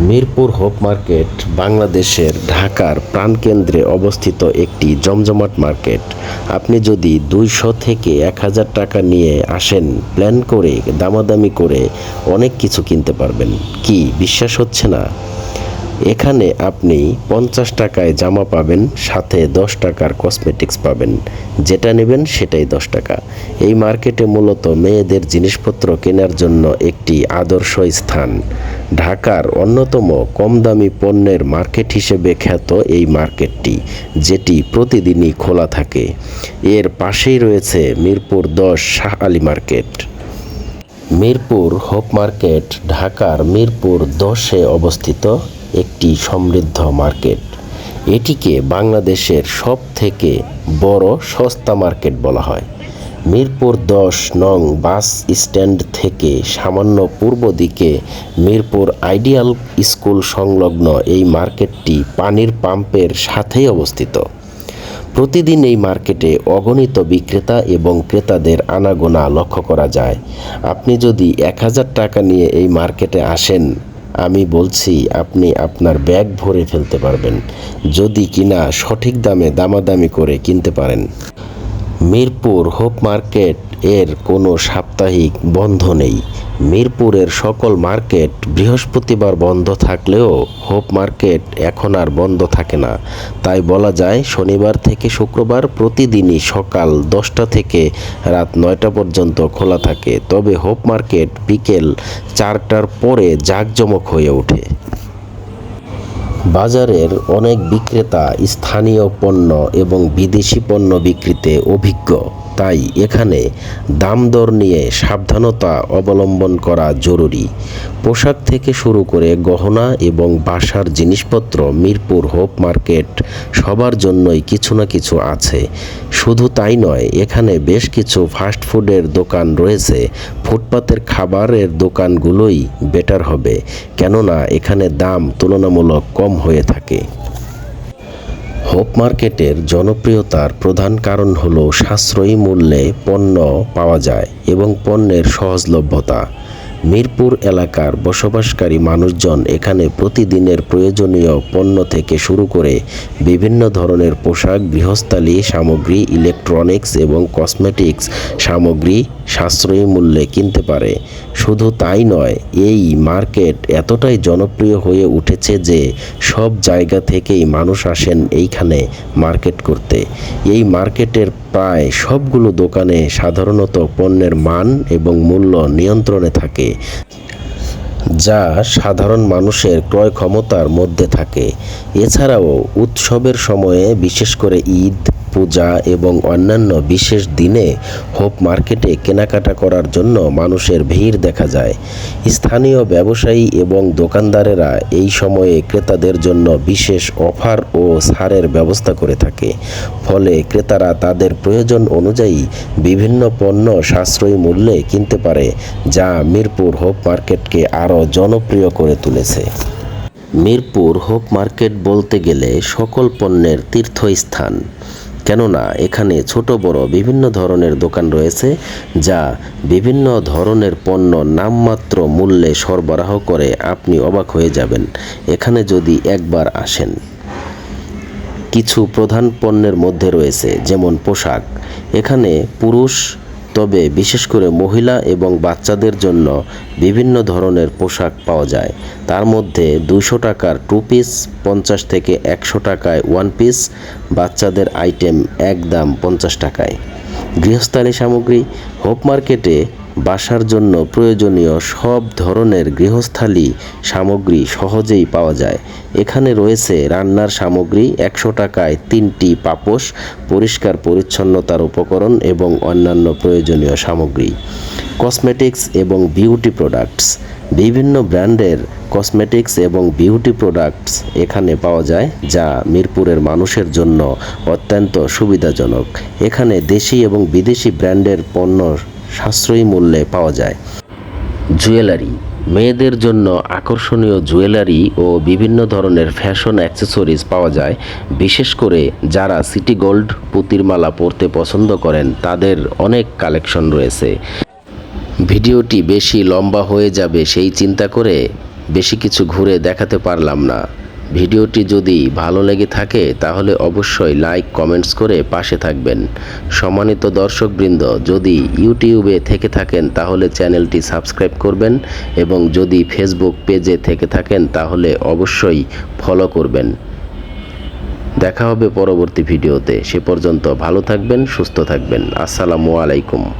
Mirpur hope market বাংলাদেশের ঢাকার প্রাণকেন্দ্রে অবস্থিত একটি জমজমাট মার্কেট। আপনি যদি দুইশো থেকে এক হাজার টাকা নিয়ে আসেন, প্ল্যান করে, দামাদামি করে অনেক কিছু কিনতে পারবেন। কি, বিশ্বাস হচ্ছে না? এখানে আপনি পঞ্চাশ টাকায় জামা পাবেন, সাথে দশ টাকার কসমেটিক্স পাবেন। যেটা নেবেন সেটাই দশ টাকা। এই মার্কেটে মূলত মেয়েদের জিনিসপত্র কেনার জন্য একটি আদর্শ স্থান। ঢাকার অন্যতম কম দামি পণ্যের মার্কেট হিসেবে খ্যাত এই মার্কেটটি, যেটি প্রতিদিনই খোলা থাকে। এর পাশেই রয়েছে মিরপুর দশ Shah Ali market. Mirpur hope market ঢাকার মিরপুর দশে অবস্থিত। একটি সমৃদ্ধ মার্কেট। এটিকে বাংলাদেশের সব থেকে বড় সস্তা মার্কেট বলা হয়। মিরপুর দশ নং বাস স্ট্যান্ড থেকে সামান্য পূর্ব দিকে মিরপুর আইডিয়াল স্কুল সংলগ্ন এই মার্কেটটি পানির পাম্পের সাথেই অবস্থিত। প্রতিদিন এই মার্কেটে অগণিত বিক্রেতা এবং ক্রেতাদের আনাগোনা লক্ষ্য করা যায়। আপনি যদি এক হাজার টাকা নিয়ে এই মার্কেটে আসেন আমি বলছি, আপনি আপনার ব্যাগ ভরে ফেলতে পারবেন। যদি কিনা সঠিক দামে দামাদামি করে কিনতে পারেন। মিরপুর হোপ মার্কেট এর কোনো সাপ্তাহিক বন্ধ নেই। মিরপুরের সকল মার্কেট বৃহস্পতিবার বন্ধ থাকলেও হোপ মার্কেট এখন আর বন্ধ থাকে না। তাই বলা যায়, শনিবার থেকে শুক্রবার প্রতিদিনই সকাল দশটা থেকে রাত নয়টা পর্যন্ত খোলা থাকে। তবে হোপ মার্কেট বিকেল চারটার পরে জাঁকজমক হয়ে ওঠে। বাজারের অনেক বিক্রেতা স্থানীয় পণ্য এবং বিদেশি পণ্য বিক্রিতে অভিজ্ঞ। তাই এখানে দাম দর নিয়ে সাবধানতা অবলম্বন করা জরুরি। পোশাক থেকে শুরু করে গহনা এবং বাসার জিনিসপত্র, মিরপুর, হোপ মার্কেট সবার জন্যই কিছু না কিছু আছে। শুধু তাই নয়, এখানে বেশ কিছু ফাস্ট ফুডের দোকান রয়েছে। ফুটপাতের খাবারের দোকানগুলোই বেটার হবে, কেননা এখানে দাম তুলনামূলক কম হয়ে থাকে। হোপ মার্কেটের জনপ্রিয়তার প্রধান কারণ হল সাশ্রয়ী মূল্যে পণ্য পাওয়া যায় এবং পণ্যের সহজলভ্যতা। মিরপুর এলাকার বসবাসকারী মানুষজন এখানে প্রতিদিনের প্রয়োজনীয় পণ্য থেকে শুরু করে বিভিন্ন ধরনের পোশাক, গৃহস্থালী সামগ্রী, ইলেকট্রনিক্স এবং কসমেটিক্স সামগ্রী সাশ্রয়ী মূল্যে কিনতে পারে। শুধু তাই নয়, এই মার্কেট এতটাই জনপ্রিয় হয়ে উঠেছে যে সব জায়গা থেকেই মানুষ আসেন এইখানে মার্কেট করতে। এই মার্কেটের প্রায় সবগুলো দোকানে সাধারণত পণ্যের মান এবং মূল্য নিয়ন্ত্রণে থাকে, যা সাধারণ মানুষের ক্রয় ক্ষমতার মধ্যে থাকে। এছাড়াও উৎসবের সময়ে বিশেষ করে ঈদ পূজা এবং অন্যান্য বিশেষ দিনে হোপ মার্কেটে কেনাকাটা করার জন্য মানুষের ভিড় দেখা যায়। স্থানীয় ব্যবসায়ী এবং দোকানদারেরা এই সময়ে ক্রেতাদের জন্য বিশেষ অফার ও ছাড়ের ব্যবস্থা করে থাকে। ফলে ক্রেতারা তাদের প্রয়োজন অনুযায়ী বিভিন্ন পণ্য সাশ্রয়ী মূল্যে কিনতে পারে, যা মিরপুর হোপ মার্কেটকে আরও জনপ্রিয় করে তুলেছে। মিরপুর হোপ মার্কেট বলতে গেলে সকল পণ্যের তীর্থস্থান। কেননা এখানে ছোট, বড় বিভিন্ন ধরনের দোকান রয়েছে যা বিভিন্ন ধরনের পণ্য নামমাত্র মূল্যে সরবরাহ করে আপনি অবাক হয়ে যাবেন। এখানে যদি একবার আসেন। কিছু প্রধান পণ্যের মধ্যে রয়েছে, যেমন পোশাক। এখানে পুরুষ তবে বিশেষ করে মহিলা এবং বাচ্চাদের জন্য বিভিন্ন ধরনের পোশাক পাওয়া যায়। তার মধ্যে দুশো টাকার টু পিস পঞ্চাশ থেকে একশো টাকায় ওয়ান পিস বাচ্চাদের আইটেম একদম পঞ্চাশ টাকায়। গৃহস্থালী সামগ্রী, হোপ মার্কেটে বাসার জন্য প্রয়োজনীয় সব ধরনের গৃহস্থালী সামগ্রী সহজেই পাওয়া যায়। এখানে রয়েছে রান্নার সামগ্রী, একশো টাকায় তিনটি পাপোশ, পরিষ্কার পরিচ্ছন্নতার উপকরণ এবং অন্যান্য প্রয়োজনীয় সামগ্রী। কসমেটিক্স এবং বিউটি প্রোডাক্টস। বিভিন্ন ব্র্যান্ডের কসমেটিক্স এবং বিউটি প্রোডাক্টস এখানে পাওয়া যায়, যা মিরপুরের মানুষের জন্য অত্যন্ত সুবিধাজনক। এখানে দেশি এবং বিদেশি ব্র্যান্ডের পণ্য সাশ্রয়ী মূল্যে পাওয়া যায়। জুয়েলারি, মেয়েদের জন্য আকর্ষণীয় জুয়েলারি ও বিভিন্ন ধরনের ফ্যাশন অ্যাক্সেসরিজ পাওয়া যায়। বিশেষ করে যারা সিটি গোল্ড পুতির মালা পরতে পছন্দ করেন, তাদের অনেক কালেকশন রয়েছে। ভিডিওটি বেশি লম্বা হয়ে যাবে, সেই চিন্তা করে বেশি কিছু ঘুরে দেখাতে পারলাম না। ভিডিওটি যদি ভালো লেগে থাকে, তাহলে অবশ্যই লাইক, কমেন্টস করে পাশে থাকবেন। সম্মানিত দর্শকবৃন্দ, যদি ইউটিউবে থেকে থাকেন, তাহলে চ্যানেলটি সাবস্ক্রাইব করবেন এবং যদি ফেসবুক পেজে থেকে থাকেন, তাহলে অবশ্যই ফলো করবেন। দেখা হবে পরবর্তী ভিডিওতে। সে পর্যন্ত ভালো থাকবেন, সুস্থ থাকবেন। আসসালামু আলাইকুম।